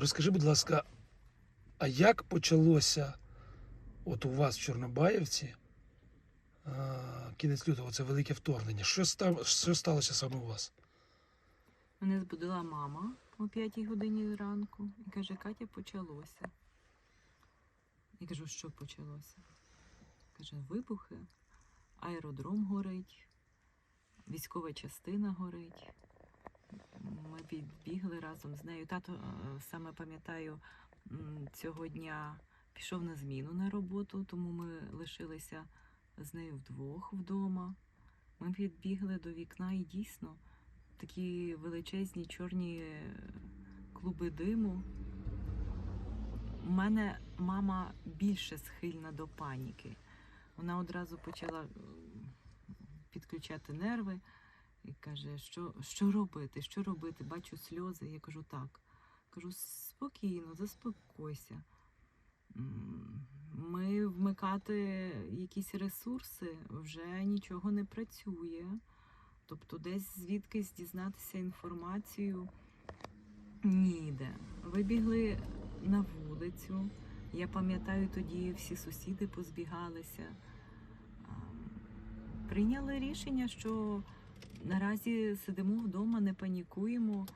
Розкажи, будь ласка, а як почалося от у вас в Чорнобаївці кінець лютого, це велике вторгнення? Що, став, що сталося саме у вас? Мене збудила мама о 5 годині ранку і каже, Катя, почалося. Я кажу, що почалося? Каже, вибухи, аеродром горить, військова частина горить. Ми підбігли разом з нею. Тато е, саме пам'ятаю, цього дня пішов на зміну на роботу, тому ми лишилися з нею вдвох вдома. Ми підбігли до вікна і дійсно такі величезні чорні е, клуби диму. У мене мама більше схильна до паніки. Вона одразу почала підключати нерви і каже, що, що робити, що робити? Бачу сльози. Я кажу так. Кажу, спокійно, заспокойся. Ми вмикати якісь ресурси вже нічого не працює. Тобто десь звідкись дізнатися інформацію ніде. Вибігли на вулицю. Я пам'ятаю, тоді всі сусіди позбігалися. Прийняли рішення, що наразі сидимо вдома, не панікуємо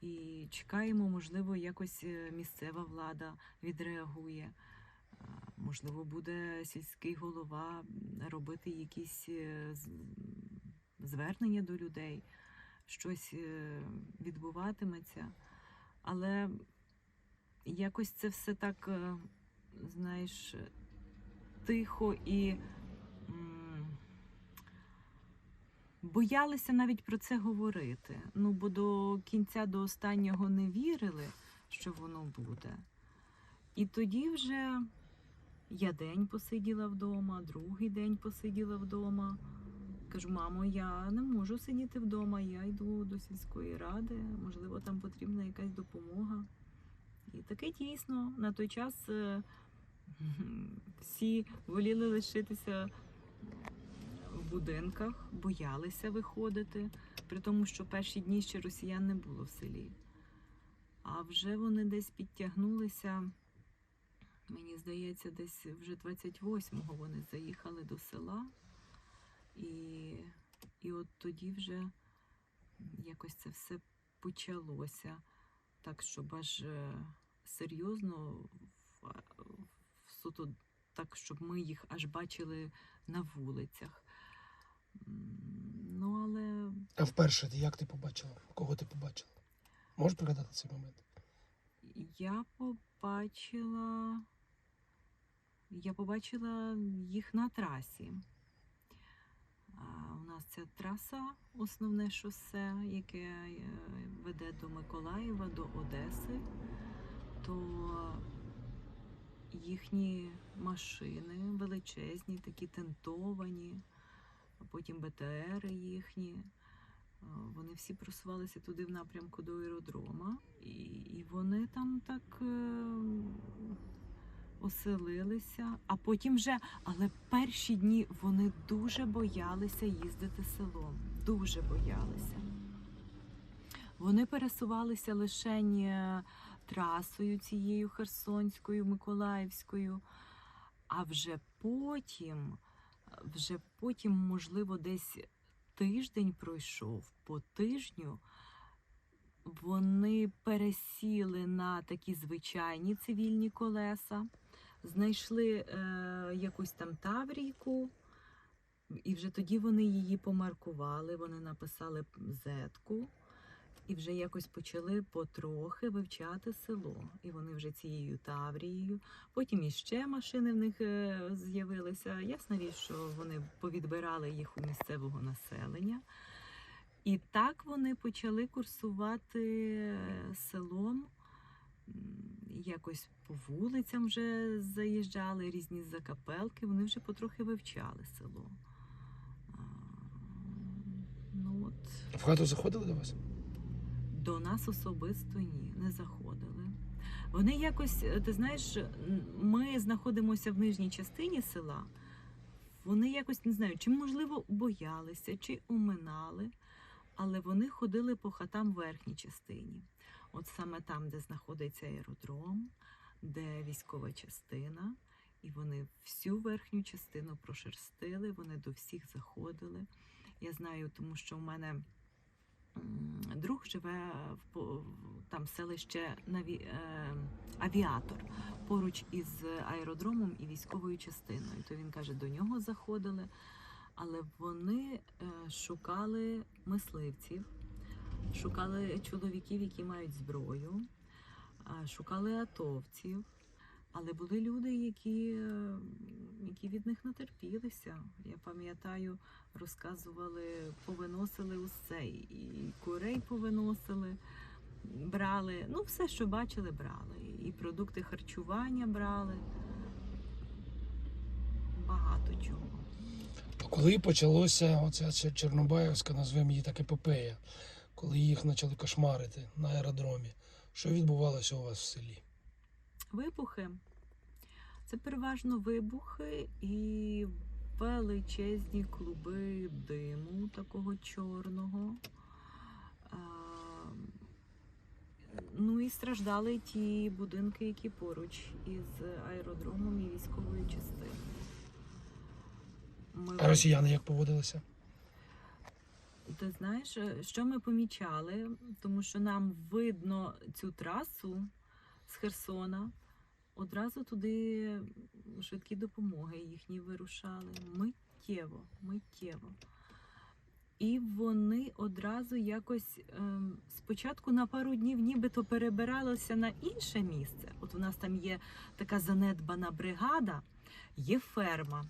і чекаємо, можливо, якось е, місцева влада відреагує. Можливо, буде сільський голова робити якісь е, звернення до людей, щось е, відбуватиметься. Але якось це все так, знаєш, тихо і боялися навіть про це говорити. Ну, бо до кінця, до останнього не вірили, що воно буде. І тоді вже я день посиділа вдома, другий день посиділа вдома. Кажу, мамо, я не можу сидіти вдома, я йду до сільської ради, можливо, там потрібна якась допомога. І таке дійсно на той час е, всі воліли лишитися будинках, боялися виходити, при тому, що перші дні ще росіян не було в селі. А вже вони десь підтягнулися. Мені здається, десь вже 28-го вони заїхали до села. І, і от тоді вже якось це все почалося. Так, щоб аж е, серйозно, суто так, щоб ми їх аж бачили на вулицях. Ну, але А вперше ти як ти побачила? Кого ти побачила? Можеш пригадати цей момент? я побачила. Я побачила їх на трасі. А, У нас ця траса, основне шосе, яке е, веде до Миколаєва, до Одеси, то їхні машини величезні, такі тентовані, потім БТРи їхні. е, Вони всі просувалися туди в напрямку до аеродрома, і, і вони там так е, оселилися. А потім вже, але перші дні вони дуже боялися їздити селом. Дуже боялися. Вони пересувалися лише е, трасою цією Херсонською, Миколаївською, а вже потім, вже потім, можливо, десь тиждень пройшов по тижню. Вони пересіли на такі звичайні цивільні колеса, знайшли е, якусь там таврійку, і вже тоді вони її помаркували, вони написали зетку, і вже якось почали потрохи вивчати село. І вони вже цією таврією. Потім іще машини в них е, з'явилися. Ясна річ, що вони повідбирали їх у місцевого населення. І так вони почали курсувати е, селом. Якось по вулицям вже заїжджали різні закапелки, вони вже потрохи вивчали село. Ну от В хату заходили до вас? До нас особисто ні, не заходили. Вони якось, ти знаєш, ми знаходимося в нижній частині села. Вони якось не знаю, чи можливо боялися, чи оминали, але вони ходили по хатам в верхній частині. от саме там, де знаходиться аеродром, де військова частина, і вони всю верхню частину прошерстили, вони до всіх заходили. Я знаю, тому що у мене друг живе в там селище Наві... е, Авіатор поруч із аеродромом і військовою частиною. То він каже, до нього заходили, але вони е, шукали мисливців, шукали чоловіків, які мають зброю, шукали атовців. Але були люди, які, які від них натерпілися. Я пам'ятаю, розказували, повиносили усе, і курей повиносили, брали. Ну, все, що бачили, брали. І продукти харчування брали. Багато чого. Коли почалося оця ця Чорнобаївська, назвемо її так епопея, коли їх почали кошмарити на аеродромі, що відбувалося у вас в селі? Вибухи. Це переважно вибухи і величезні клуби диму такого чорного. Ну і страждали ті будинки, які поруч із аеродромом і військовою частиною. Ми А росіяни як поводилися? ти знаєш, що ми помічали, тому що нам видно цю трасу з Херсона. Одразу туди швидкі допомоги їхні вирушали. Миттєво, миттєво. І вони одразу якось ем, спочатку на пару днів нібито перебиралися на інше місце. От у нас там є така занедбана бригада, є ферма.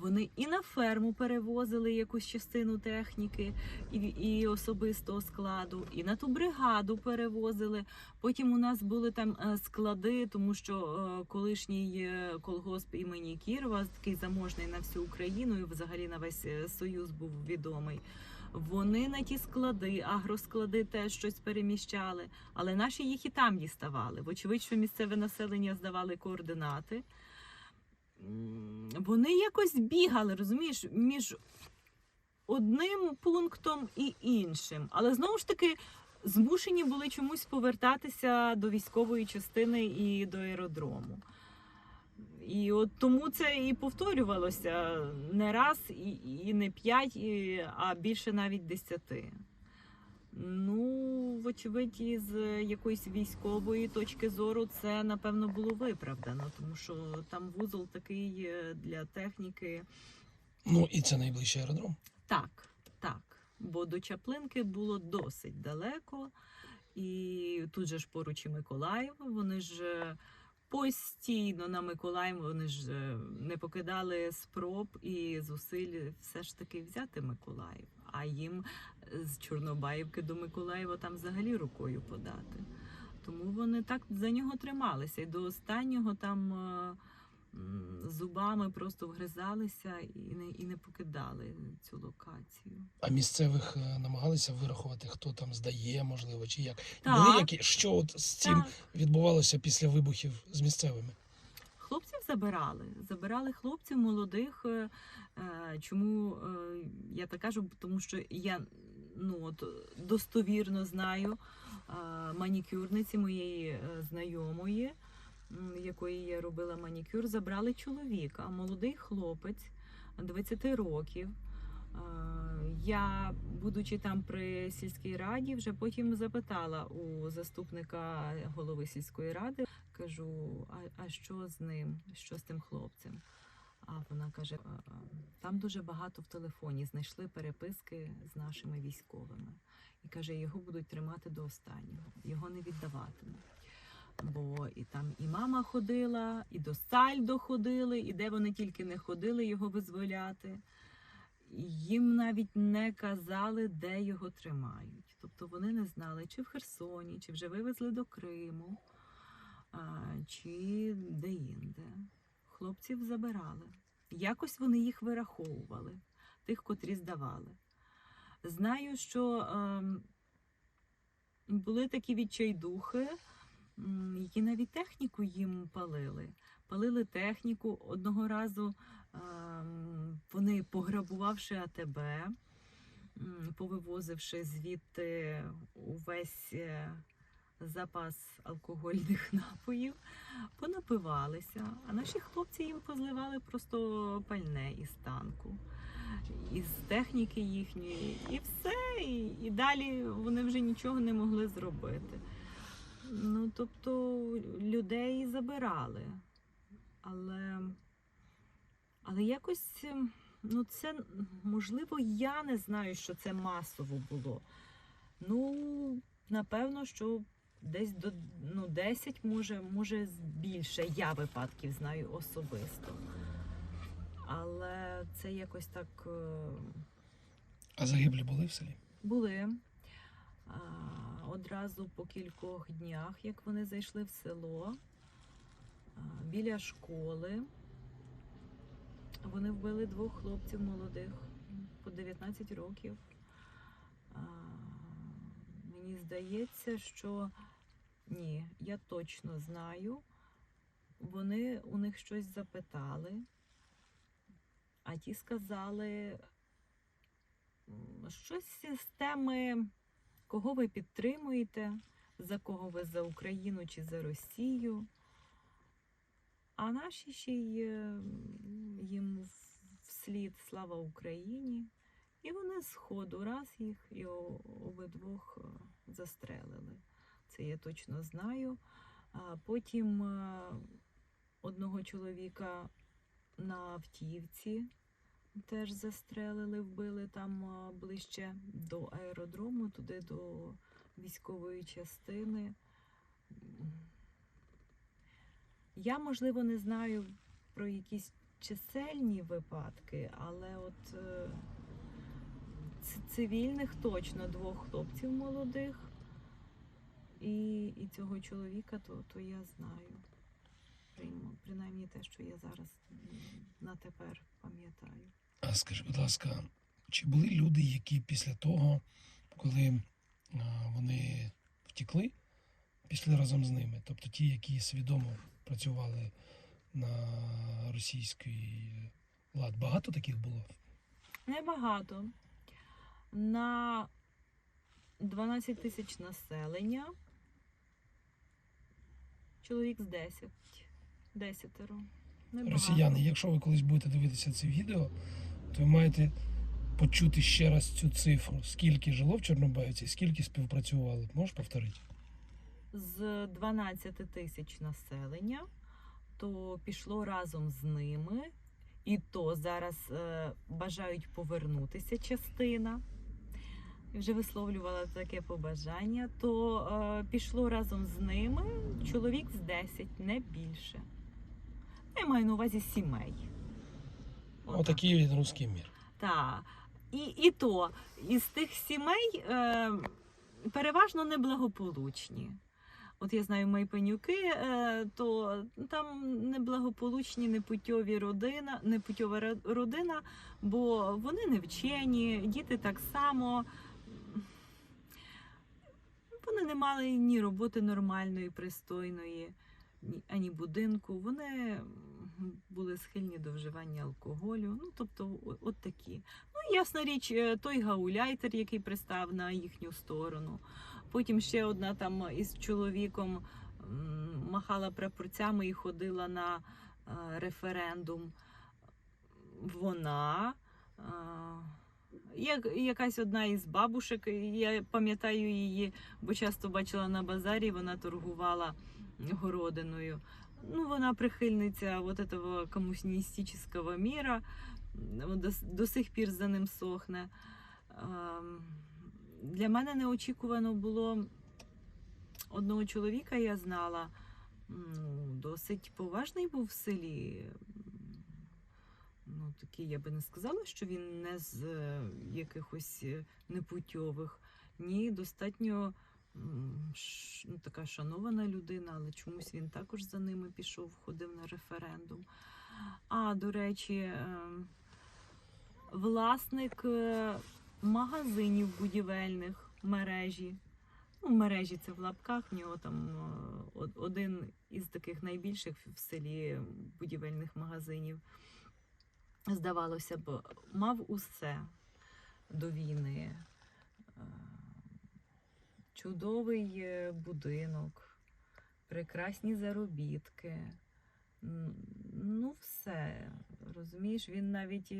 Вони і на ферму перевозили якусь частину техніки і, і особистого складу, і на ту бригаду перевозили. Потім у нас були там е, склади, тому що е, колишній е, колгосп імені Кірова, такий заможний на всю Україну і взагалі на весь Союз був відомий. Вони на ті склади, агросклади теж щось переміщали, але наші їх і там діставали. Вочевидь, що місцеве населення здавали координати. Вони якось бігали, розумієш, між одним пунктом і іншим. Але знову ж таки змушені були чомусь повертатися до військової частини і до аеродрому. І от тому це і повторювалося не раз, і, і не п'ять, а більше навіть десяти. Ну, вочевидь, із якоїсь військової точки зору це напевно було виправдано, тому що там вузол такий е, для техніки. Ну і це найближчий аеродром. Так, так. Бо до Чаплинки було досить далеко, і тут же ж поруч і Миколаїв. Вони ж е, постійно на Миколаїв вони ж е, не покидали спроб і зусиль все ж таки взяти Миколаїв. А їм з Чорнобаївки до Миколаєва там взагалі рукою подати. Тому вони так за нього трималися. І до останнього там е, зубами просто вгризалися і не, і не покидали цю локацію. А місцевих е, намагалися вирахувати, хто там здає, можливо, чи як. Так. Були які що от з цим Так. відбувалося після вибухів з місцевими? Забирали. Забирали хлопців молодих. е, е, Чому е, я так кажу? Тому що я ну, от, достовірно знаю манікюрниці моєї знайомої, якої я робила манікюр, забрали чоловіка, молодий хлопець 20 років. Я, будучи там при сільській раді, вже потім запитала у заступника голови сільської ради, кажу: а, а що з ним? Що з тим хлопцем? А вона каже: «А, а, там дуже багато в телефоні знайшли переписки з нашими військовими. І каже, його будуть тримати до останнього, його не віддаватимуть. Бо і там і мама ходила, і до Сальдо ходили, і де вони тільки не ходили його визволяти. Їм навіть не казали, де його тримають. Тобто вони не знали, чи в Херсоні, чи вже вивезли до Криму, чи де-інде. Хлопців забирали. Якось вони їх вираховували, тих, котрі здавали. Знаю, що ем, були такі відчайдухи, які навіть техніку їм палили. Палили техніку. Одного разу вони, пограбувавши АТБ, повивозивши звідти увесь е, запас алкогольних напоїв, понапивалися, а наші хлопці їм позливали просто пальне із танку, із техніки їхньої, і все. І, і далі вони вже нічого не могли зробити. Ну, тобто людей забирали. Але, але якось, ем, ну, це можливо, я не знаю, що це масово було. Ну, напевно, що десь до ну, 10, може, може більше. Я випадків знаю особисто. Але це якось так е, А загиблі були в селі? були. А, одразу по кількох днях, як вони зайшли в село, біля школи, вони вбили двох хлопців молодих по 19 років. Мені здається, що ні, я точно знаю. Вони у них щось запитали, а ті сказали щось з системи, кого ви підтримуєте, за кого ви за Україну чи за Росію. А наші ще й їм вслід слава Україні. І вони з ходу раз їх і обидвох е, застрелили. Це я точно знаю. А потім е, одного чоловіка на автівці теж застрелили, вбили там е, ближче до аеродрому, туди до військової частини. Я, можливо, не знаю про якісь чисельні випадки, але от е, цивільних точно двох хлопців молодих і, і цього чоловіка, то, то я знаю. Принаймні те, що я зараз на тепер пам'ятаю. А скажи, будь ласка, чи були люди, які після того, коли вони втекли, пішли разом з ними? Тобто ті, які свідомо працювали на російський лад? Багато таких було? Небагато. На 12 тисяч населення. Чоловік з 10. Десятеро. Небагато. Росіяни, якщо ви колись будете дивитися це відео, то ви маєте почути ще раз цю цифру. Скільки жило в Чорнобаївці, скільки співпрацювали. Можеш повторити? З 12 тисяч населення, то пішло разом з ними, і то зараз е, бажають повернутися частина. Вже висловлювала таке побажання, то е, пішло разом з ними чоловік з 10, не більше. Я маю на увазі сімей. Отак. Отакий він русський мір. Так. І, і то із тих сімей е, переважно неблагополучні. От я знаю майпенюки, е, то там неблагополучні, непутьові родина, непутьова родина, бо вони не вчені, діти так само. Вони не мали ні роботи нормальної, пристойної, ані будинку. Вони були схильні до вживання алкоголю. Ну, тобто, от такі. Ну, ясна річ, е, той гауляйтер, який пристав на їхню сторону. Потім ще одна там із чоловіком махала прапорцями і ходила на е, референдум. Вона. е, Як, якась одна із бабушек, я пам'ятаю її, бо часто бачила на базарі, вона торгувала городиною. Ну, вона прихильниця вот этого коммунистического мира, м, до, до сих пір за ним сохне. Ем, Для мене неочікувано було одного чоловіка, я знала, досить поважний був в селі. Ну, такий, я би не сказала, що він не з е, якихось е, непутьових. Ні, достатньо ну, така шанована людина, але чомусь він також за ними пішов, ходив на референдум. А, до речі, е, власник е, магазинів будівельних мережі. Ну, мережі це в лапках, в нього там е, один із таких найбільших в селі будівельних магазинів. Здавалося б, мав усе до війни. Е, чудовий е, будинок, прекрасні заробітки. Ну, все. Розумієш, він навіть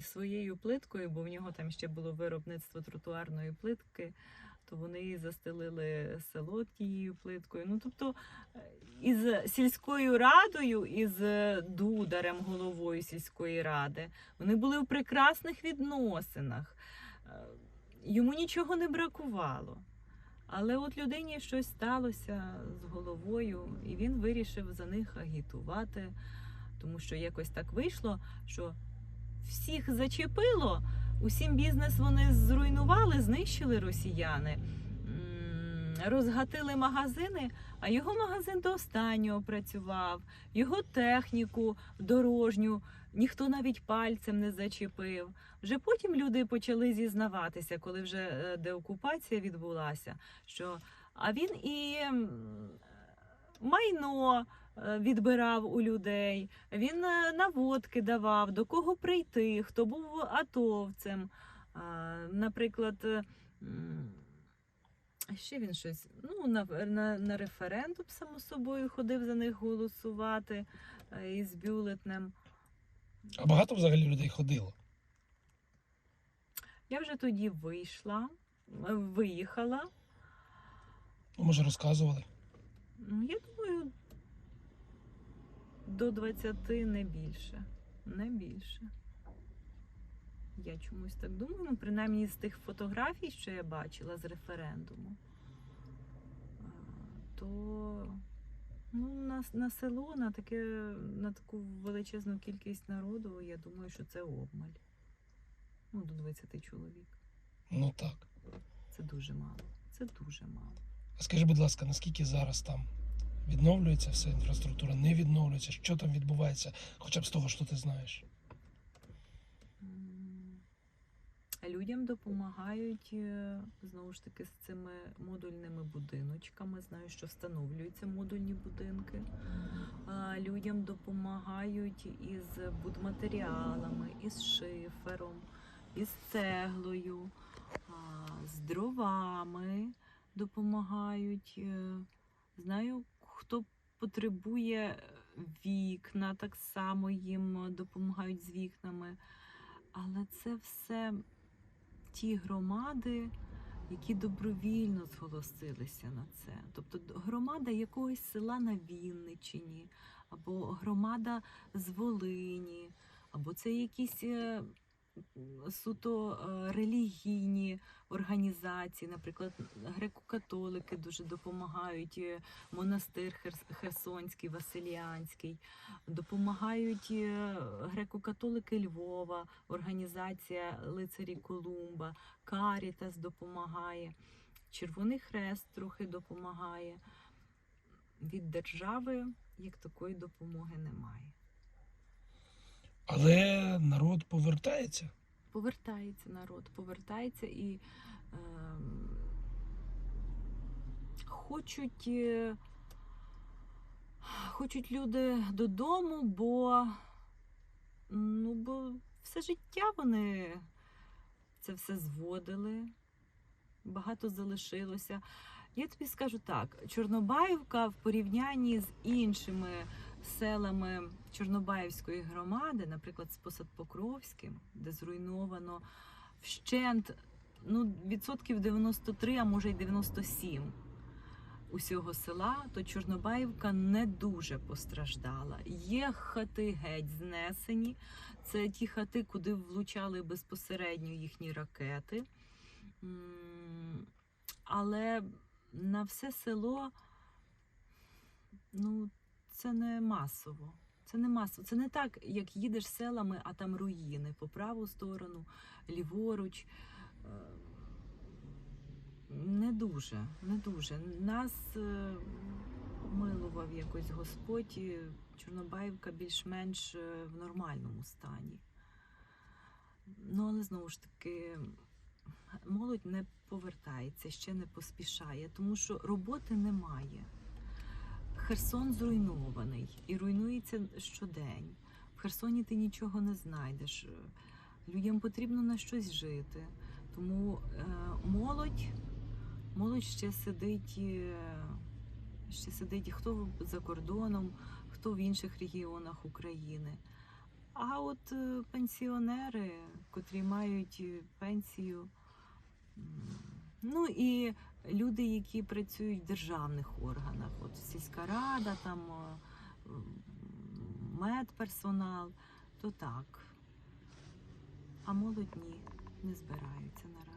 своєю плиткою, бо в нього там ще було виробництво тротуарної плитки, то вони застелили село тією плиткою. Ну, тобто, е, із сільською радою, із дударем головою сільської ради, вони були в прекрасних відносинах. Е, Йому нічого не бракувало. Але от людині щось сталося з головою, і він вирішив за них агітувати, тому що якось так вийшло, що всіх зачепило, усім бізнес вони зруйнували, знищили росіяни, розгатили магазини, а його магазин до останнього працював, його техніку дорожню ніхто навіть пальцем не зачепив. Вже потім люди почали зізнаватися, коли вже е, деокупація відбулася, що а він і майно е, відбирав у людей, він е, наводки давав, до кого прийти, хто був атовцем. Наприклад, е, а ще він щось ну, на, на, на референдум, само собою, ходив за них голосувати із бюлетнем. А багато взагалі людей ходило. Я вже тоді вийшла, виїхала. Ну, може, розказували. Ну, Я думаю, до 20 не більше. Не більше. Я чомусь так думаю, ну, принаймні з тих фотографій, що я бачила з референдуму, то ну, на, на село, на, таке, на таку величезну кількість народу, я думаю, що це обмаль. Ну, до 20 чоловік. Ну так. Це дуже мало. Це дуже мало. Скажи, будь ласка, наскільки зараз там відновлюється вся інфраструктура, не відновлюється? Що там відбувається, хоча б з того, що ти знаєш? Людям допомагають е, знову ж таки з цими модульними будиночками. Знаю, що встановлюються модульні будинки. Людям допомагають із будматеріалами, із шифером, із цеглою, з дровами допомагають. Е, Знаю, хто потребує вікна, так само їм допомагають з вікнами. Але це все ті громади, які добровільно зголосилися на це. Тобто громада якогось села на Вінниччині, або громада з Волині, або це якісь е, суто е, релігійні організації, наприклад, греко-католики дуже допомагають, е, монастир Херсонський, Василіанський, допомагають е, греко-католики Львова, організація лицарі Колумба, Карітас допомагає, Червоний Хрест трохи допомагає. Від держави як такої допомоги немає. Але народ повертається. Повертається народ, повертається і ем, хочуть, е, хочуть люди додому, бо, ну, бо все життя вони це все зводили, багато залишилося. Я тобі скажу так: Чорнобаївка в порівнянні з іншими селами Чорнобаївської громади, наприклад, з Посадпокровським, де зруйновано вщент ну, відсотків 93, а може й 97 усього села, то Чорнобаївка не дуже постраждала. Є хати геть знесені. Це ті хати, куди влучали безпосередньо їхні ракети. Але на все село ну, це не масово. Це не масово. Це не так, як їдеш селами, а там руїни по праву сторону, ліворуч. Е, Не дуже, не дуже. Нас е, милував якось Господь, і Чорнобаївка більш-менш е, в нормальному стані. Ну, але знову ж таки, молодь не повертається, ще не поспішає, тому що роботи немає. Херсон зруйнований і руйнується щодень. В Херсоні ти нічого не знайдеш. Людям потрібно на щось жити. Тому е, молодь, молодь ще сидить, е, ще сидить хто за кордоном, хто в інших регіонах України. А от е, пенсіонери, котрі мають пенсію, ну і люди, які працюють в державних органах, от сільська рада, там е, медперсонал, то так. А молодь ні, не збираються наразі.